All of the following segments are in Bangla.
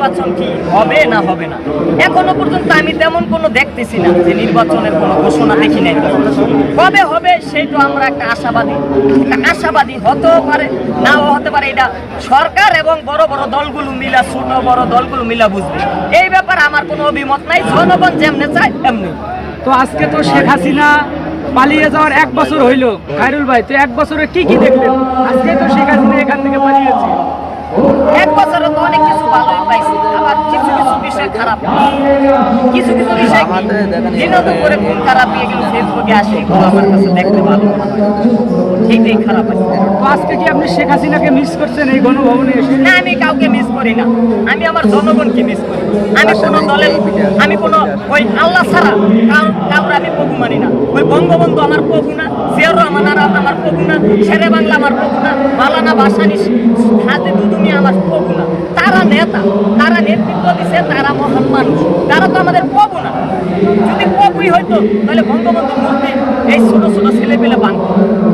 নির্বাচন কি হবে না হবে না? এখনও পর্যন্ত আমি তেমন কোনো দেখতেছি না যে নির্বাচনের কোনো ঘোষণা দেখি নাই। কবে হবে সেইটা আমরা একটা আশাবাদী আশাবাদী হতেও পারে, নাও হতে পারে। এটা সরকার এবং বড় বড় দলগুলো মিলা, ছোট বড় দলগুলো মিলা বুঝবে। এই ব্যাপারে আমার কোনো অভিমত নাই, জনগণ যেমনে চায় তেমনি। তো আজকে তো শেখ হাসিনা পালিয়ে যাওয়ার এক বছর হইল, খায়রুল ভাই, তো এক বছরে কি কি দেখলেন? আজকে কিছু বিষয় কি দিনও তো করে খুব খারাপ ফেসবুকে আসে এগুলো আমার কাছে দেখতে ভালো না। এইটাই খারাপ আছে। তো আজকে কি আপনি শেখ হাসিনাকে মিস করছেন এই গণভবনে এসে? না আমি কাউকে মিস করি না। আমি আমার জনগণকে মিস করি। আমি কোনো দলের আমি কোনো ওই আল্লাহ ছাড়া কাউর আমি প্রভু মানি না। ওই বঙ্গবন্ধু আমার প্রভু না জিয়াউর রহমান আর আমার প্রভু না শেরে বাংলা আমার প্রভু না মালানা বাসানি হাতে দুদুমি আমার প্রভু না। তারা নেতা তারা নেতৃত্ব দিছে তারা মহান মানুষ। তারা তো আমাদের প্রভু না যদি প্রভুই হইতো তাহলে বঙ্গবন্ধুর মূর্তি এই ছোট ছোট ছেলে পেলে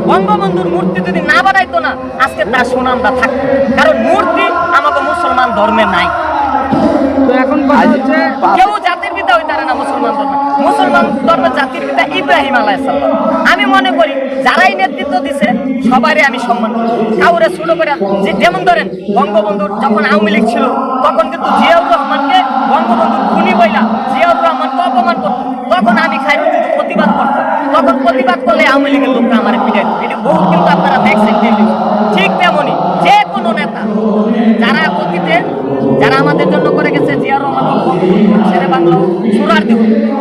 বঙ্গবন্ধুর মূর্তি যদি না বানাইতো না আজকে তার সুনামটা থাকতো। কারণ মূর্তি আমাকে মুসলমান ধর্মে নাই। তো এখন কেউ জাতির পিতা হইতে পারে না মুসলমান ধর্মে। মুসলমান ধর্মের জাতির পিতা ইব্রাহিম আলাইসাল্লাম আমি মনে করি যারাই নেতৃত্ব দিছে সবারই আমি সম্মান করি। কাউরে ছোট করে যে যেমন ধরেন বঙ্গবন্ধুর যখন আওয়ামী লীগ ছিল তখন কিন্তু জিয়াউর রহমানকে বঙ্গবন্ধুর খুনি বইলা জিয়াউর রহমানকে অপমান করতো তখন আমি খাইরুল কিন্তু প্রতিবাদ করতাম তখন প্রতিবাদ করলে আওয়ামী লীগের লোকটা আমার পিটাই এটা বহুত কিন্তু আপনারা দেখছেন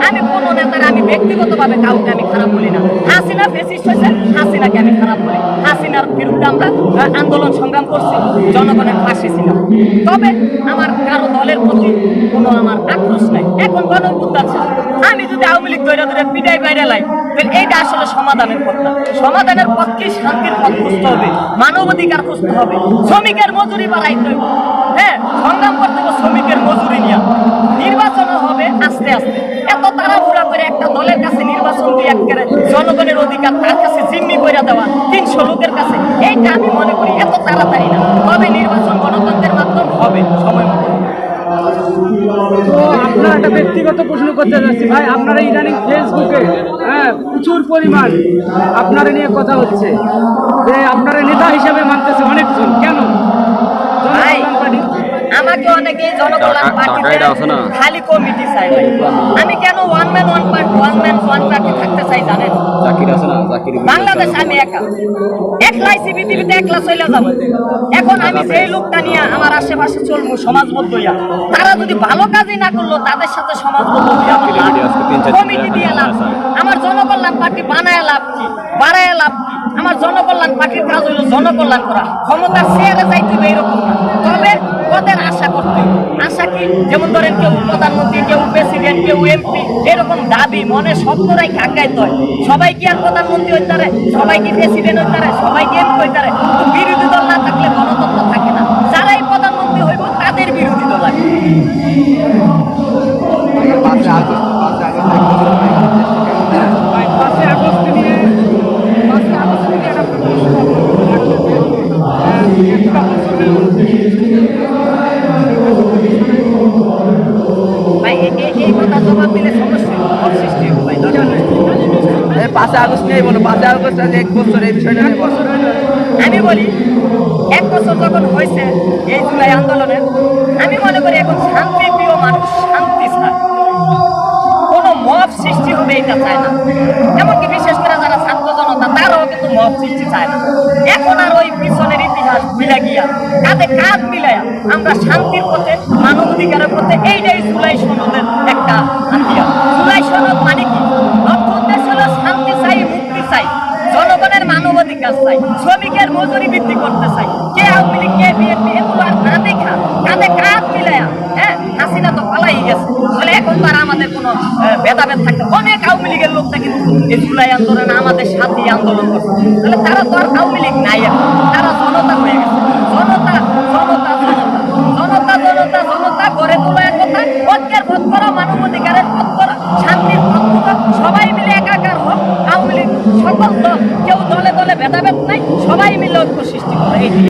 আমি কোনো নেতার, আমি ব্যক্তিগতভাবে কাউকে আমি খারাপ বলি না। হাসিনা ফেসিস্ট হয়েছে, হাসিনাকে আমি খারাপ বলি। হাসিনার বিরুদ্ধে আমরা আন্দোলন সংগ্রাম করছি, জনগণের পাশে ছিলাম তবে আমার কারও দলের প্রতি কোনো আমার আক্রোশ নাই। এখন গণ ছিল। আমি যদি আওয়ামী লীগ ধরে ধরে পিটাই বাইরে লাই, তাহলে এইটা আসলে সমাধানের পথ না সমাধানের পথকে শান্তির পথ খুঁজতে হবে, মানবাধিকার খুঁজতে হবে। শ্রমিকের মজুরি বাড়াইতে হবে। হ্যাঁ সংগ্রাম করতে হবে শ্রমিকের মজুরি নিয়ে। নির্বাচন হবে আস্তে আস্তে। এত তাড়াহুড়া করে একটা দলের কাছে নির্বাচন দিয়ে একেবারে জনগণের অধিকার তার কাছে জিম্মি করে দেওয়া তিনশো লোকের কাছে, এইটা আমি মনে করি এত তাড়াতাড়ি না। তবে নির্বাচন গণতন্ত্রের মাধ্যমে হবে সময় মতো। তো আপনার একটা ব্যক্তিগত প্রশ্ন করতে যাচ্ছি, ভাই, আপনারা ইদানিং ফেসবুকে হ্যাঁ প্রচুর পরিমাণ আপনারা নিয়ে কথা হচ্ছে। যে আপনারা নেতা হিসেবে মানতেছে অনেকজন। কেন? আমাকে অনেকে জনকল্যাণ পার্টিতে? খালি কমিটি চাই ভাই। আমি কেন one man one part one man one party থাকতে চাই জানেন? জাকির আছে না? জাকির বাংলাদেশ আমি একা। একলাই সি পৃথিবীতে একলা চলে যাব। এখন আমি যেই লোকটা নিয়ে আমার আশেপাশে চলবো সমাজবদ্ধ হইয়া তারা যদি ভালো কাজই না করল তাদের সাথে সমাজবদ্ধ হইয়া কমিটি দিয়ে লাভ আমার জনকল্যাণ পার্টি বানায় লাভ কি? বাড়ায় লাভ কি? আমার জনকল্যাণ পার্টির কাজ হলো জনকল্যাণ করা। ক্ষমতার শেয়ারে যাইতে হবে এরকম তবে পদের আশা করতে হবে। আশা কি যেমন ধরেন কেউ প্রধানমন্ত্রী কেউ প্রেসিডেন্ট কেউ এমপি এরকম দাবি মনে স্বপ্নরাই কাকাইতে হয়। সবাই কি আর প্রধানমন্ত্রী হইতে পারে? সবাই কি প্রেসিডেন্ট হইতে পারে? সবাই কি এমপি হইতে পারে? বিরোধী দল না থাকলে গণতন্ত্র থাকে না। যারাই প্রধানমন্ত্রী হইব তাদের বিরোধী দল আছে। ভাই পাঁচই পাঁচই আগস্ট নেই, বলো পাঁচই আগস্ট আজ এক বছর এই বিষয়টা নিয়ে বলো। আমি বলি, এক বছর যখন হয়েছে এই জুলাই আন্দোলনের, আমি মনে করি এখন শান্তি প্রিয় মানুষ শান্তি চায় কোনো মব সৃষ্টি হবে এটা চায় না। এমনকি বিশেষ করে যারা ছাত্র জনতা, তারাও কিন্তু মব সৃষ্টি চায় না। এখন আর ওই পিছনের ইতিহাস মিলা গিয়া, কাঁধে কাঁধ মিলাইয়া আমরা শান্তির পথে, মানবাধিকারের পথে, এইটাই জুলাই সনদের একটা হাতিয়ার। চাই। শ্রমিকের মজুরি বৃদ্ধি করতে চাই। কে আওয়ামী লীগ, কে বিএনপি, এগুলো আর না দেখা? কাঁধে কাঁধ মিলায়া হ্যাঁ হাসিনা তো পালাই গেছে। বলে এখন তো আমাদের কোনো ভেদাভেদ থাকে অনেক আওয়ামী লীগের লোকটা কিন্তু এই জুলাই আন্দোলন আমাদের সাথী আন্দোলন করছে। তাহলে তারা তো আর আওয়ামী লীগ নাই এখন। তারা জনতা হয়ে গেছে। জনতা জনতা জনতা জনতা জনতা জনতা গড়ে তোলা এক কথা, ঐক্যের পথ করা মানব অধিকারের পথ করা, শান্তির পথ সবাই মিলে একাকার হোক, আওয়ামী লীগ, সকল দল ভেদাভেদ নাই সবাই মিলে ঐক্য সৃষ্টি করে